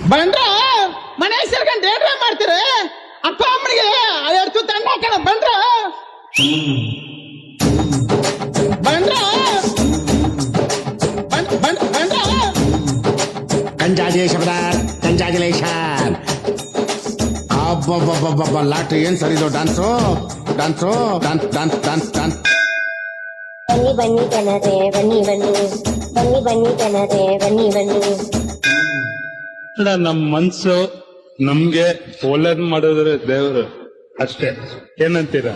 ಬಂದ್ರ ಮನೆ ಸೇರ್ಕೊಂಡು ಏನ್ರ ಮಾಡ್ತೀರಿ? ಅಪ್ಪ ಅಮ್ಮನಿಗೆ ತುತ್ತು ಅನ್ನ ಹಾಕೋಣ ಬಂದ್ರ? ಬಂದ್ರ? ಬಂದ್- ಬಂದ್- ಬಂದ್ರ? ಕಂಜಾಜೇಶ್ವರ ಕಂಜಾಜುಲೇಷನ್ ಅಬ್ಬಬ್ಬಬ್ಬಬ್ಬ ಲಾಟ್ರಿ ಏನ್ ಸರ್ ಇದು? Dance dance dance dance dance dance. ಬನ್ನಿ ಬನ್ನಿ ಜನರೇ ಬನ್ನಿ ಬನ್ನಿ. ಬನ್ನಿ ಬನ್ನಿ ಜನರೇ ಬನ್ನಿ ಬನ್ನಿ. ಅಲ್ಲ ನಮ್ ಮನ್ಸು ನಮ್ಗೆ ಒಳ್ಳೇದ್ ಮಾಡಿದ್ರೆ ದೇವರು ಅಷ್ಟೇ. ಏನಂತೀರ?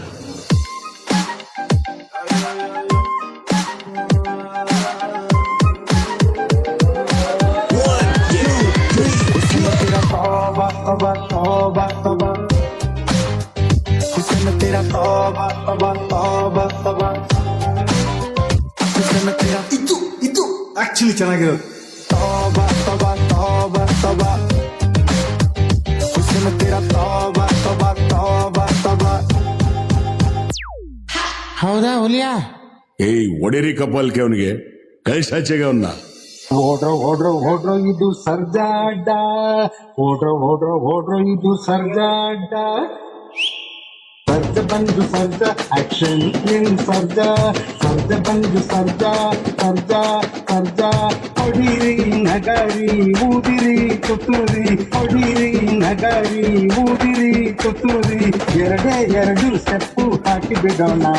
ಇದು ಇದು ಆಕ್ಚುಲಿ ಚೆನ್ನಾಗಿರೋದು. तोबा हुस्न तेरा तोबा तोबा ಹೌದಾ ಹುಲಿಯಾ? ಏಯ್ ಒಡೇರಿ ಕಪ್ಪಲ್ಕೆ ಅವನಿಗೆ. ಕಳಿಸಾಚೆಗೆ ಅವನ್ನ ಓಡ್ರೋ ಓಡ್ರೋ ಓಡ್ರೋ ಇದು ಸರ್ಜಾಡ್ಡ. ಓಡ್ರೋ ಓಡ್ರೋ ಓಡ್ರೋ ಇದು ಸರ್ಜಾಡ್ಡ. Sarda Bandu Sarda, action in Sarda, Sarda Bandu Sarda, Sarda, Sarda, Odiri Nagari, Udiri Tuturi, Odiri Nagari, Udiri Tuturi, Yerade Yeradu Steppu Haki Bidona,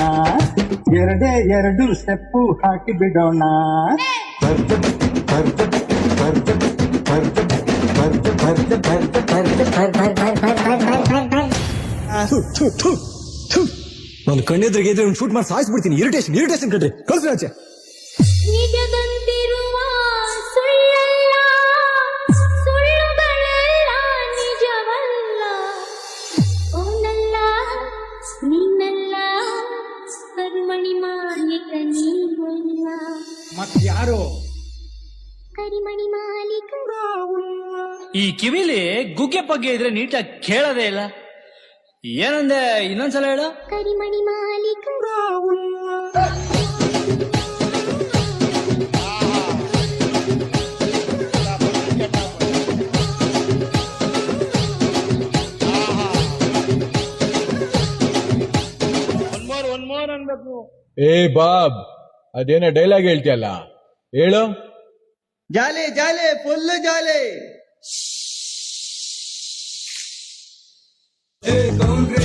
Yerade Yeradu Steppu Haki Bidona, Sarda, Sarda, Sarda, Sarda, Sarda, Sarda, Sarda, Sarda, Sarda, Sarda, Sarda, Sarda, ನಾನು ಕಣ್ಣೆದ್ರಿಗೆ ಒಂದು shoot ಮಾಡಿ ಸಾಯಿಸ್ಬಿಡ್ತೀನಿ. Irritation irritation ಕಣ್ರಿ. ಕಳ್ಸಿ ಆಚೆ. ಈ ಕಿವಿಲಿ ಗುಗ್ಗೆ ಪಗ್ಗೆ ಇದ್ರೆ ನೀಟಾಗಿ ಕೇಳೋದೇ ಇಲ್ಲ. ಏನಂದೆ? ಇನ್ನೊಂದ್ಸಲ ಹೇಳು. ಕರಿಮಣಿ ಮಾಲೀಕ. ಏ ಬಾಬ್ ಅದೇನೋ ಡೈಲಾಗ್ ಹೇಳ್ತಿಯಲ್ಲ? ಹೇಳು. ಜಾಲಿ ಜಾಲಿ ಫುಲ್ ಜಾಲಿ. Ei,